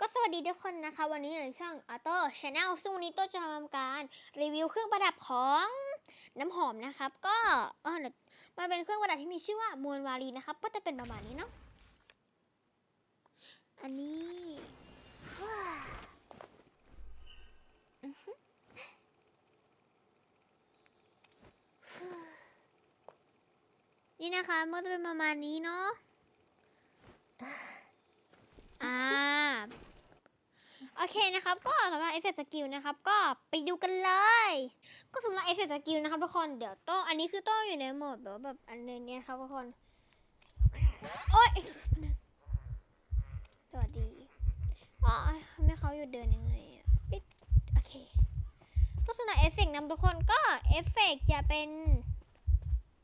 ก็สวัสดีทุกคนนะคะ วันนี้อยู่ในช่อง Auto Channel ซึ่งวันนี้โต้จะทำการรีวิวเครื่องประดับของน้ำหอมนะครับ ก็เออมันเป็นเครื่องประดับที่มีชื่อว่ามวลวารีนะครับ ก็จะเป็นประมาณนี้เนาะอันนี้ว้านี่นะคะมันจะเป็นประมาณนี้เนาะอ่า โอเคนะครับก็สำหรับเอฟเฟกต์สกิลนะครับก็ไปดูกันเลย ก็สำหรับเอฟเฟกต์สกิลนะครับทุกคนเดี๋ยวโต้อันนี้คือโต้อยู่ในโหมดแบบแบบอันนึงเนี่ยครับทุกคนโอ๊ยสวัสดีอ๋อทำให้เขาหยุดเดินยังไงโอเคก็สำหรับเอฟเฟกต์นะทุกคนก็เอฟเฟกต์จะเป็น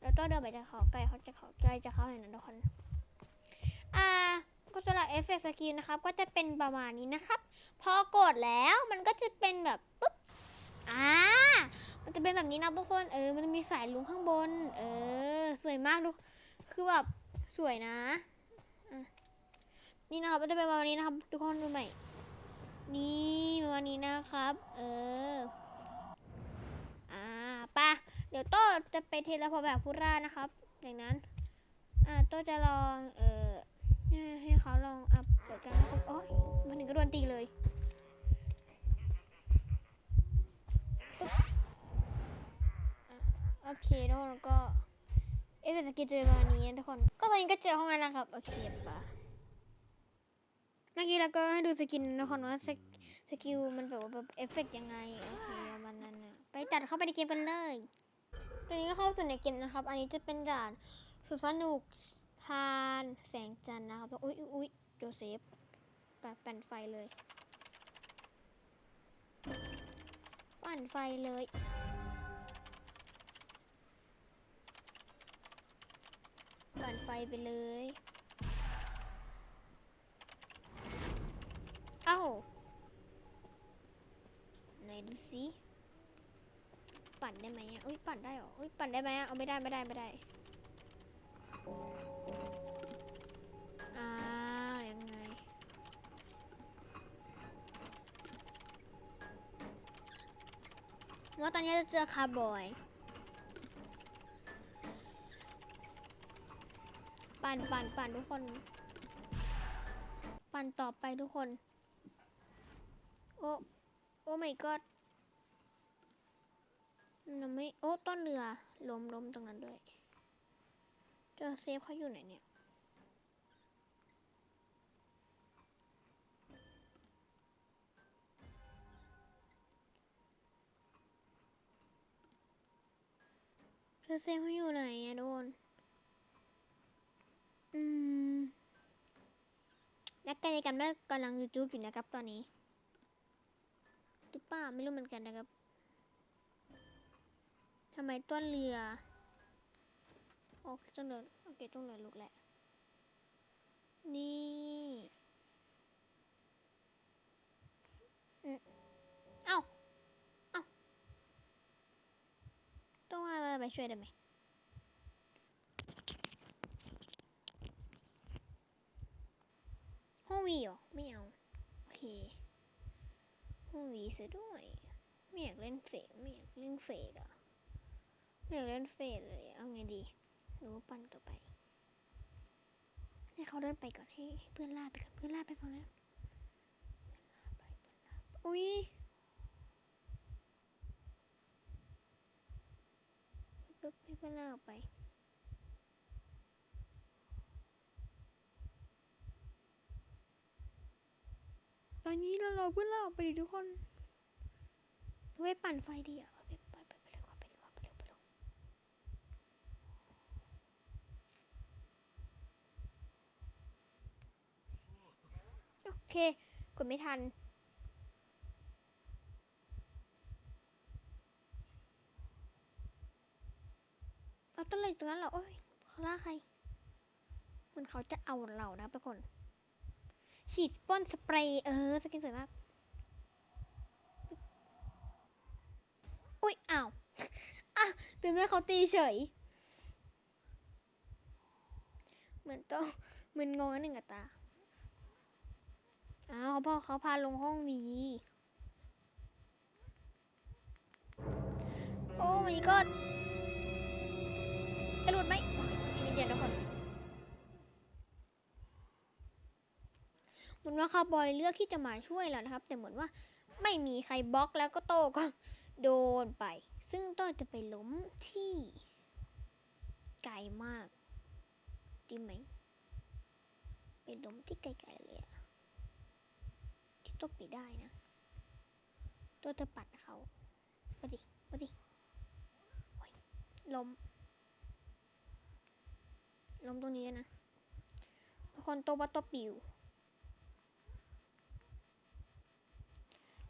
แล้วโต้เดินไปจะเขาใกล้เขาจะเขาใกล้จะเขาเห็นนะทุกคนอ่า สำหรับเอฟเฟกต์สกิลนะครับ ก็จะเป็นประมาณนี้นะครับ พอกดแล้วมันก็จะเป็นแบบปุ๊บ อ่า มันจะเป็นแบบนี้นะทุกคน เออ มันจะมีสายลุงข้างบน เออ สวยมากทุกคือแบบสวยนะ นี่นะครับ มันจะเป็นประมาณนี้นะครับ ทุกคนดูใหม่ นี่ประมาณนี้นะครับ เออ อ่าปะเดี๋ยวโต้จะไปเทเลพอร์แบบพุร่านะครับ อย่างนั้น อ่าโต้จะลอง เออ ให้ให้เขาลองอัพเปิดกันนะครับโอ๊ยมาถึงก็โดนตีเลยโอเคทุกคนก็เอฟเฟกต์สกิลจะเป็นประมาณนี้ทุกคนก็ตอนนี้ก็เจอห้องนั้นแล้วครับโอเคปะเมื่อกี้เราก็ให้ดูสกินนะทุกคนว่าสกสกิลมันแบบว่าแบบเอฟเฟกต์ยังไงโอเคมันนั้นนะไปตัดเข้าไปในเกมกันเลยตอนนี้ก็เข้าสู่ในเกมนะครับ อันนี้จะเป็นด่านสุดสนุก ทานแสงจันทร์นะครับอุ้ยอุ๊ยอุ้ยโจเซฟแปะปั่นไฟเลย ปั่นไฟเลยปั่นไฟไปเลยเอ้าไหนดูสิปั่นได้ไหมอะอุ้ยปั่นได้เหรออุ้ยปั่นได้ไหมอะเอาไม่ได้ไม่ได้ไม่ได้ ว่าตอนนี้จะเจอคาร์บอยปั่นปั่นปั่นทุกคน ปั่นต่อไปทุกคน โอ้ โอ้ my god มันไม่ โอ้ ต้นเรือล้มล้มตรงนั้นด้วย เจอเซฟเขาอยู่ไหนเนี่ย อเซฟเขาอยู่ไหนอะโดน อืมนักกายกรรมน่ากำลังจุกอยู่นะครับตอนนี้หรือเปล่าไม่รู้เหมือนกันนะครับทำไมต้นเรือ โอเคต้องเดินโอเคต้องเดินลุกแหละ นี่อืมเอ้า เอ้า ต้องมาไป ช่วยได้ไหมห้องวีเหรอไม่เอา โอเค ห้องวีเสียด้วย ไม่อยากเล่นเฟกไม่อยากเล่นเฟกอะไม่อยากเล่นเฟกเลย เอาไงดีรู้ปันต่อไป ให้เขาเดินไปก่อนให้เพื่อนล่าไปก่อนเพื่อนล่าไปก่อนแล้วเพื่อนล่าไปเพื่อนล่าไปอุ้ย ปึ๊บให้เพื่อนล่าออกไป ตอนนี้เรารอเพื่อนเราออกไปดิทุกคนไว้ปั่นไฟดีอะไปไปไปไปเลยก่อนไปเลยก่อนไปเร็วไปเร็วโอเค กดไม่ทัน เอาต้นเลยต รงนั้นเหรอโอ้ยเขาล่าใครเหมือนเขาจะเอาเรานะทุกคน ฉีดพ่นสเปรย์เออสกินสวยมากอุ๊ยอ้าวอะตื่นแม่เขาตีเฉย เหมือนต้องมึนงงอันหนึ่งกับตาอ้าวเขาพ่อเขาพาลงห้องวีโอ้มีก็ เหมือนว่าคาบอยเลือกที่จะมาช่วยแล้วนะครับ แต่เหมือนว่าไม่มีใครบล็อกแล้วก็โตก็โดนไป ซึ่งโต้จะไปล้มที่ไกลมากดีไหมไปล้มที่ไกลๆเลยอะที่โตัวไปได้นะตัวจะปัดเขามาสิมาสิล้มล้มตรงนี้นะทุกคนตัวว่าตัวปิว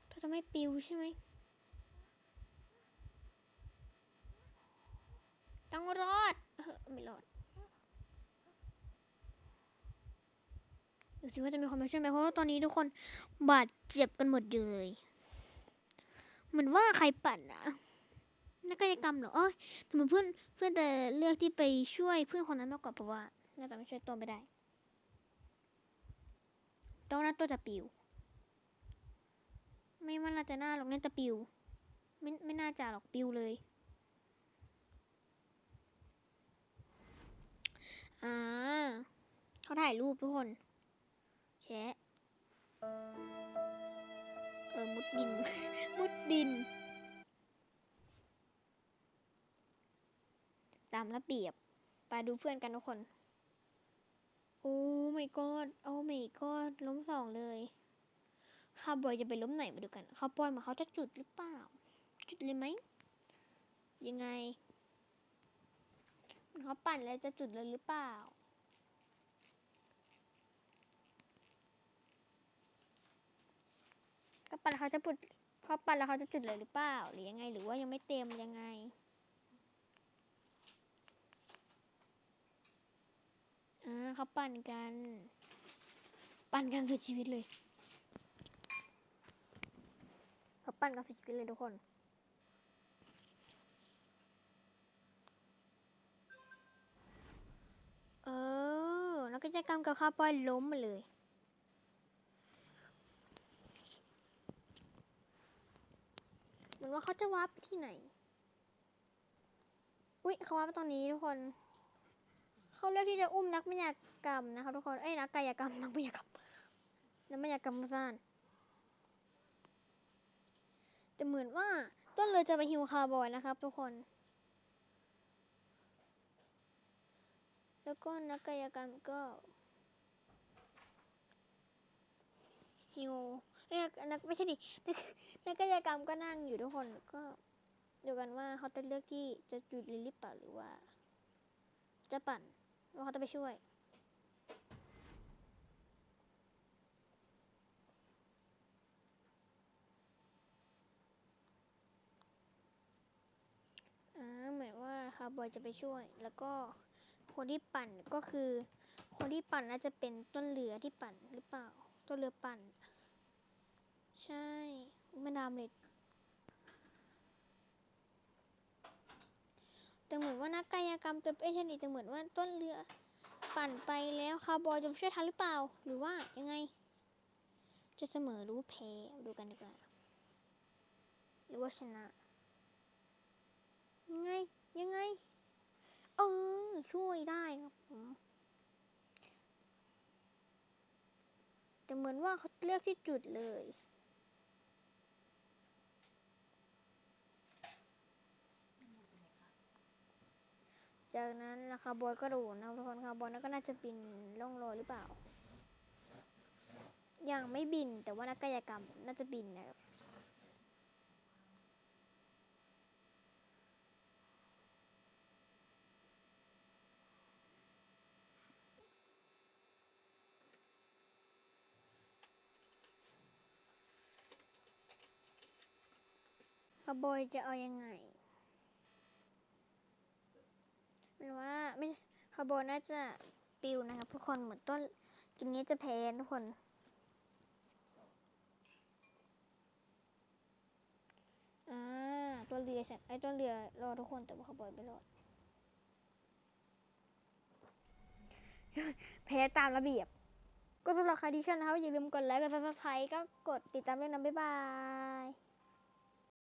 ตัว จะไม่ปิวใช่ไหม ต้องรอด เออไม่รอด ดูสิว่าจะมีคนมาช่วยไหมเพราะว่าตอนนี้ทุกคนบาดเจ็บกันหมดเลย เหมือนว่าใครปั่นนะนักกายกรรมเหรอเอ้ยแต่เหมือนเพื่อนเพื่อนแต่เลือกที่ไปช่วยเพื่อนคนนั้นมากกว่าเพราะว่าน่าจะไม่ช่วยตัวไม่ได้ตัวนั้นตัวจะปิว ไม่มันน่าจะหน้าหรอกน่าจะปิว ไม่ไม่น่าจะหรอกปิวเลย อ่าเขาถ่ายรูปทุกคนแชะเออ มุดดิน มุดดิน ตามระเบียบ ไปดูเพื่อนกันทุกคน โอ้ไม่กอดโอ้ไม่กอดล้มสองเลย ข้าบอยจะไปล้มไหนมาดูกันข้าวบอยมาเขาจะจุดหรือเปล่า จุดเลยไหม ยังไงเขาปั่นแล้วจะจุดเลยหรือเปล่า ก็ปั่นแล้วเขาจะปุดพอปั่นแล้วเขาจะจุดเลยหรือเปล่า หรือยังไง หรือว่ายังไม่เต็มยังไงอ่าเขาปั่นกัน ปั่นกันสุดชีวิตเลยเขา ปั่นกันสุดชีวิตเลยทุกคนเออนักกิจกรรมกับข้าวปอยล้มมาเลยเหมือนว่าเขาจะวาร์ปไปที่ไหน อุ๊ยเขาวาร์ปไปตรงนี้ทุกคน เขาเลือกที่จะอุ้มนักมายากรรมนะคะทุกคน เอ้ยนักกายกรรมนักมายากรรมนักมายากรรมมุสาน แต่เหมือนว่าต้นเลยจะไปฮิวคาร์บอยนะครับทุกคน แล้วก็นักกายกรรมก็ฮิวนักไม่ใช่ดินักนักกายกรรมก็นั่งอยู่ทุกคนก็ดูกันว่าเขาจะเลือกที่จะหยุดหรือเปล่าหรือว่า จะปั่นว่าเขาจะไปช่วย เหมือนว่าคาร์บอยจะไปช่วย แล้วก็คนที่ปั่นก็คือ คนที่ปั่นน่าจะเป็นต้นเรือที่ปั่นหรือเปล่า ต้นเรือปั่น ใช่ไม่ดามเลยแต่เหมือนว่านักกายกรรมจะเอ้ยใช่ดิแต่เหมือนว่าต้นเรือปั่นไปแล้วคาร์บอยจะช่วยทันหรือเปล่า หรือว่ายังไง จะเสมอหรือแพ้ดูกันดีกว่า หรือว่าชนะ ยังไง ยังไง เออ ช่วยได้ครับผม แต่เหมือนว่าเขาเลือกที่จุดเลย จากนั้นราคาบอยก็โดดนะทุกคนคาร์บอยนั่นก็น่าจะบินล่องลอยหรือเปล่า ยังไม่บินแต่ว่านักกายกรรมน่าจะบินนะครับ คาร์บอยจะเอายังไงมันว่าไม่คาร์บอยน่าจะปิวนะครับทุกคนเหมือนต้นเกมนี้จะแพ้ทุกคน อ่าตัวเรือฉันไอ้ตัวเรือรอทุกคนแต่ว่าคาบอยไม่รอดแพ้ตามระเบียบ ก็สำหรับใครที่ชอบนะครับอย่าลืมกดไลค์กดซับสไครต์ก็กดติดตามด้วยนะบ๊ายบาย